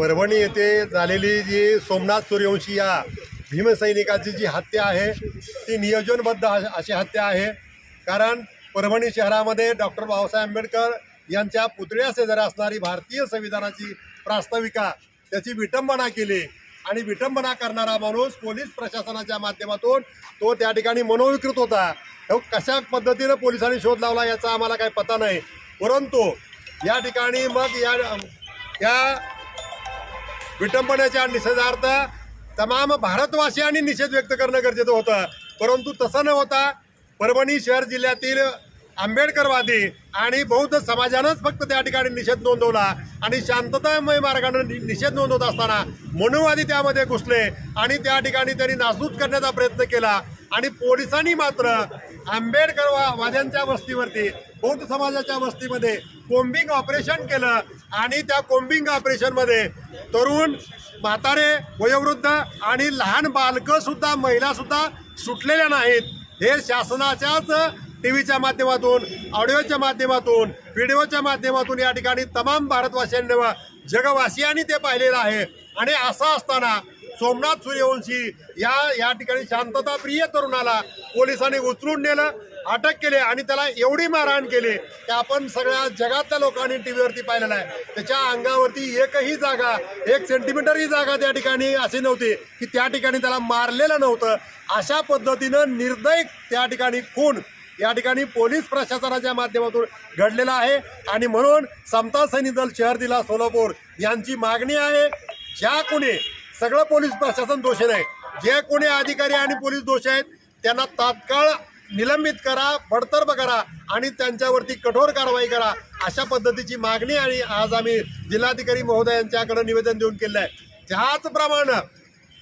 परभणी येथे झालेली जी सोमनाथ सूर्यवंशी या भीमसैनिकाची जी हत्या आहे ती नियोजनबद्ध अशी हत्या आहे. कारण परभणी शहरामध्ये डॉक्टर बाबासाहेब आंबेडकर यांच्या पुतळ्या शेजारी असणारी भारतीय संविधानाची प्रास्ताविका त्याची विटंबना केली आणि विटंबना करणारा माणूस पोलीस प्रशासनाच्या माध्यमातून तो त्या ठिकाणी मनोविकृत होता तो कशा पद्धतीनं पोलिसांनी शोध लावला याचा आम्हाला काही पता नाही. परंतु या ठिकाणी मग या या विटंबनेच्या निषेधार्थ तमाम भारतवासियांनी निषेध व्यक्त करणं गरजेचं होतं. परंतु तसं न होता परभणी शहर जिल्ह्यातील आंबेडकरवादी आणि बौद्ध समाजानंच फक्त त्या ठिकाणी निषेध नोंदवला आणि शांततामय मार्गानं नि- निषेध नोंदवत असताना मनुवादी त्यामध्ये घुसले आणि त्या ठिकाणी त्यांनी नासधूस करण्याचा प्रयत्न केला आणि पोलिसांनी मात्र आंबेडकर वाद्यांच्या वस्तीवरती बौद्ध समाजाच्या वस्तीमध्ये कोम्बिंग ऑपरेशन केलं आणि त्या कोम्बिंग ऑपरेशनमध्ये तरुण म्हातारे वयोवृद्ध आणि लहान बालकंसुद्धा महिलासुद्धा सुटलेल्या नाहीत. हे शासनाच्याच टी व्हीच्या माध्यमातून ऑडिओच्या माध्यमातून व्हिडिओच्या माध्यमातून या ठिकाणी तमाम भारतवासियांनी जगवासियांनी ते पाहिलेलं आहे. आणि असं असताना सोमनाथ सूर्यवंशी या या ठिकाणी शांतताप्रिय तरुणाला पोलिसांनी उचलून नेलं. अटक केली आणि त्याला एवढी मारहाण केली की आपण सगळ्या जगातल्या लोकांनी टी व्हीवरती पाहिलेलं आहे. त्याच्या अंगावरती एकही जागा एक सेंटीमीटरही जागा त्या ठिकाणी अशी नव्हती की त्या ठिकाणी त्याला मारलेलं नव्हतं. अशा पद्धतीनं निर्दय त्या ठिकाणी खून या ठिकाणी पोलीस प्रशासनाच्या माध्यमातून घडलेला आहे. आणि म्हणून समता सैनिक दल शहर दिला सोलापूर यांची मागणी आहे ज्या कोणी सगळं पोलीस प्रशासन दोषी नाही जे कोणी अधिकारी आणि पोलीस दोषी आहेत त्यांना तात्काळ निलंबित करा बडतर्फ करा आणि त्यांच्यावरती कठोर कारवाई करा अशा पद्धतीची मागणी आणि आज आम्ही जिल्हाधिकारी महोदयांच्याकडे निवेदन देऊन केलं आहे त्याचप्रमाणे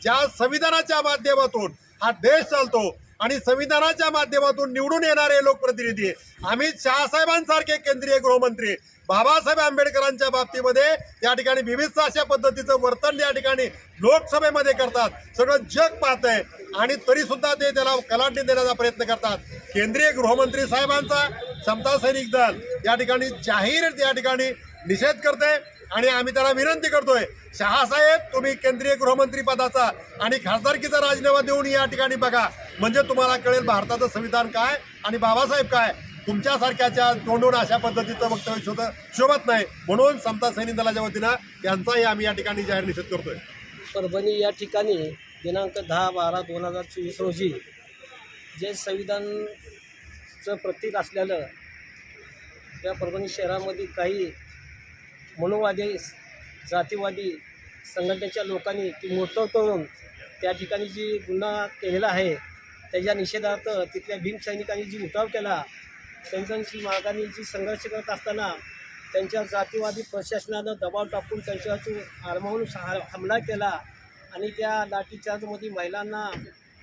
ज्या संविधानाच्या माध्यमातून हा देश चालतो आणि संविधानाच्या माध्यमातून निवडून येणारे लोकप्रतिनिधी अमित शहासाहेबांसारखे केंद्रीय गृहमंत्री बाबासाहेब आंबेडकरांच्या बाबतीमध्ये या ठिकाणी विविध अशा पद्धतीचं वर्तन या ठिकाणी लोकसभेमध्ये करतात. सगळं जग पाहत आहे आणि तरी सुद्धा ते त्याला कलाटणी देण्याचा प्रयत्न करतात. केंद्रीय गृहमंत्री साहेबांचा समता सैनिक दल या ठिकाणी जाहीर या ठिकाणी निषेध करते आणि आम्ही त्याला विनंती करतोय शहासाहेब तुम्ही केंद्रीय गृहमंत्री पदाचा आणि खासदारकीचा राजीनामा देऊन या ठिकाणी बघा. म्हणजे तुम्हाला कळेल भारताचं संविधान काय आणि बाबासाहेब काय. तुमच्यासारख्याच्या तोंडून अशा पद्धतीचं वक्तव्य शोध शोभत नाही. म्हणून समता सैनिक दलाच्या वतीनं यांचाही आम्ही या ठिकाणी जाहीर निषेध करतोय. परभणी या ठिकाणी दिनांक दहा बारा दोन हजार चोवीस रोजी जे संविधानचं प्रतीक असलेलं या परभणी शहरामध्ये काही मनोवादी जातीवादी संघटनेच्या लोकांनी ती मोठं करून त्या ठिकाणी जी गुन्हा केलेला आहे त्याच्या निषेधार्थ तिथल्या भीमसैनिकांनी जी उठाव केला संवेदनशील मार्गाने जी संघर्ष करत असताना त्यांच्या जातीवादी प्रशासनानं दबाव टाकून त्यांच्यावरती आरमावून हा- हमला केला आणि त्या लाठीचार्जमध्ये महिलांना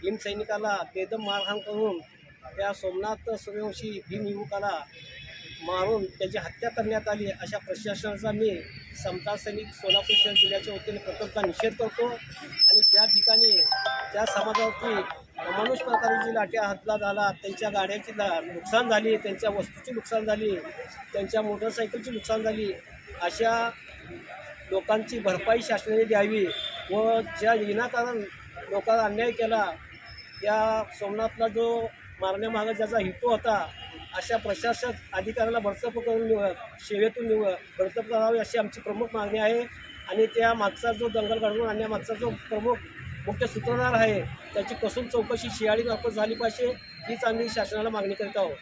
भीमसैनिकाला बेदम मारहाण करून त्या सोमनाथ सूर्यवंशी भीम युवकाला मारून त्याची हत्या करण्यात आली अशा प्रशासनाचा मी समता सैनिक सोलापूर शहर जिल्ह्याच्या वतीने प्रकल्पचा निषेध करतो. आणि ज्या ठिकाणी त्या समाजावरती अमानुष प्रकारे जी लाठ्या हातला झाला त्यांच्या गाड्यांची ला- नुकसान झाली त्यांच्या वस्तूची नुकसान झाली त्यांच्या मोटरसायकलची नुकसान झाली अशा लोकांची भरपाई शासनाने द्यावी व ज्या विनाकारण लोकांना अन्याय केला त्या सोमनाथला जो मारण्यामागं ज्याचा हेतू होता अशा प्रशासक अधिकाऱ्याला बडतर्फ करून निव सेवेतून निव बडतर्फ करावी अशी आमची प्रमुख मागणी आहे. आणि त्या मागचा जो दंगल घडवून आणण्यामागचा जो प्रमुख मुख्य सूत्रधार आहे त्याची कसून चौकशी शियाळी मार्फत झाली पाहिजे हीच आम्ही शासनाला मागणी करीत आहोत.